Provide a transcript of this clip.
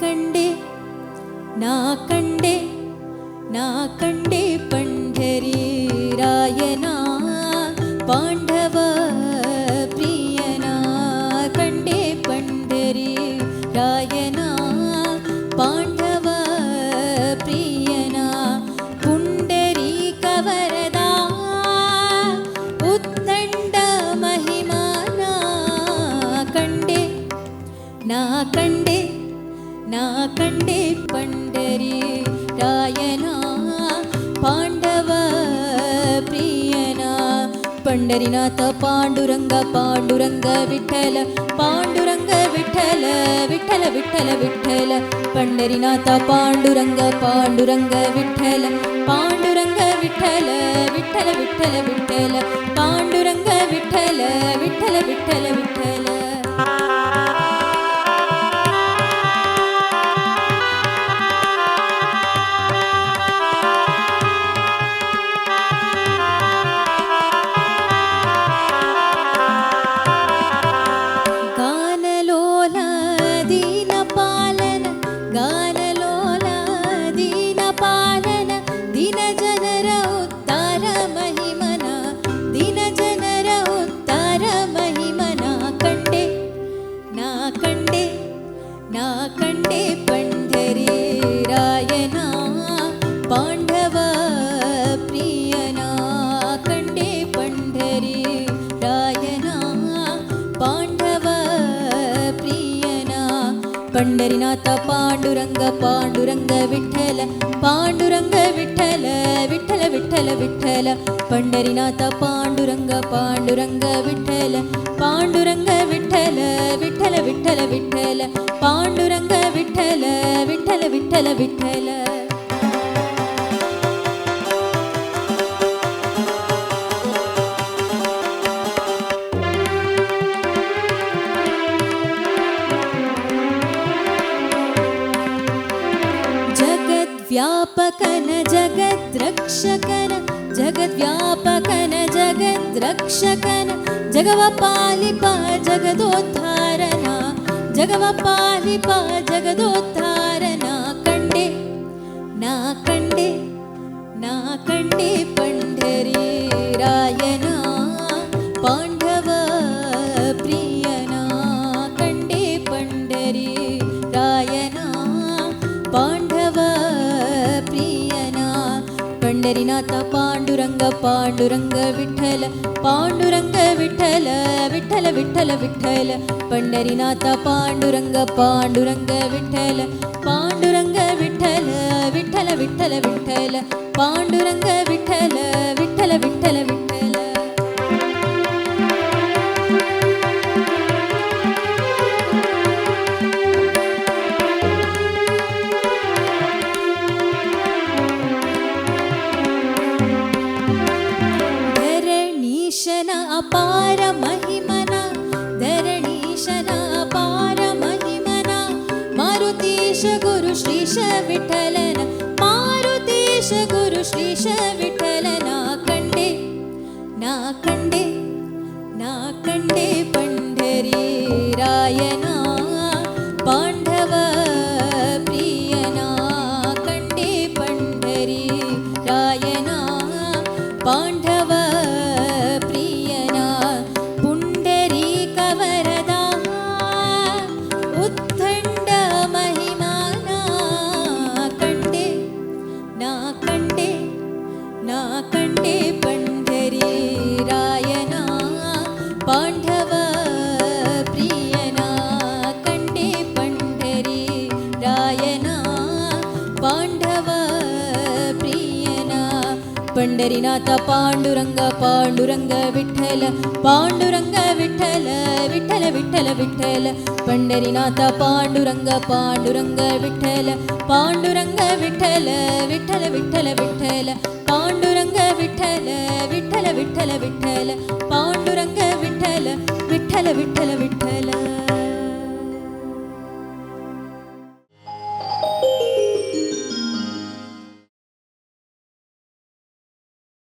கண்டே நா கண்டே நா கண்டே பண்டரீராயனா பாண்டவ பிரியனா கண்டே பண்டரி ராயனா பாண்டவ பிரியனா புண்டரி கவரதா உத்தண்ட மகிமானா கண்டே நா கண்டே నా కండే పండరి రాయనా పాండవ ప్రియనా పండరినాథ పాండురంగ పాండురంగ విఠల పాండురంగ విఠల విఠల విఠల విఠల పండరినాథ పాండురంగ పాండురంగ విఠల పాండురంగ విఠల విఠల విఠల విఠల పాండురంగ విఠల విఠల విఠల విఠల பண்டரிநாத்த பாண்டுரங்க பாண்டுரங்க விட்டல பாண்டுரங்க விட்டல விட்டல விட்டல விட்டல. பண்டரிநாத்த பாண்டுரங்க பாண்டுரங்க விட்டல பாண்டுரங்க விட்டல விட்டல விட்டல விட்டல. பாண்டுரங்க விட்டல விட்டல விட்டல விட்டல. जगद्व्यापकन जगद्रक्षकन जगद्व्यापकन जगद्रक्षकन जगवपालिपा जगदोद्धारना जगवपालिपा जगदोद्धारना कंडे ना कंडे ना कंडे पण्ढरी ಪಂಡರಿನಾಥ ಪಾಂಡುರಂಗ ಪಾಂಡುರಂಗ ವಿಠಲ ಪಾಂಡುರಂಗ ವಿಠಲ ವಿಠಲ ವಿಠಲ ವಿಠಲ ಪಂಡರಿನಾಥ ಪಾಂಡುರಂಗ ಪಾಂಡುರಂಗ ವಿಠಲ ಪಾಂಡುರಂಗ ವಿಠಲ ವಿಠಲ ವಿಠಲ ವಿಠಲ ಪಾಂಡುರಂಗ ವಿಠಲ ವಿಠಲ ವಿಠಲ पार महिमना धरणीश ना पार विठलन मारुदेश गुरु श्री श विठलना कण्डे नाण्डे नाण्डे पण्ढरि रायना पाण्डवप्रियना कण्डे पण्ढरि रायना பண்டரிநாத பாண்டுரங்க பாண்டுரங்க விட்டல பாண்டுரங்க விட்டல விட்டல விட்டல விட்டல பண்டரிநாத பாண்டுரங்க பாண்டுரங்க விட்டல பாண்டுரங்க விட்டல விட்டல விட்டல விட்டல பாண்டுரங்க விட்டல விட்டல விட்டல விட்டல பாண்டுரங்க விட்டல விட்டல விட்டல விட்டல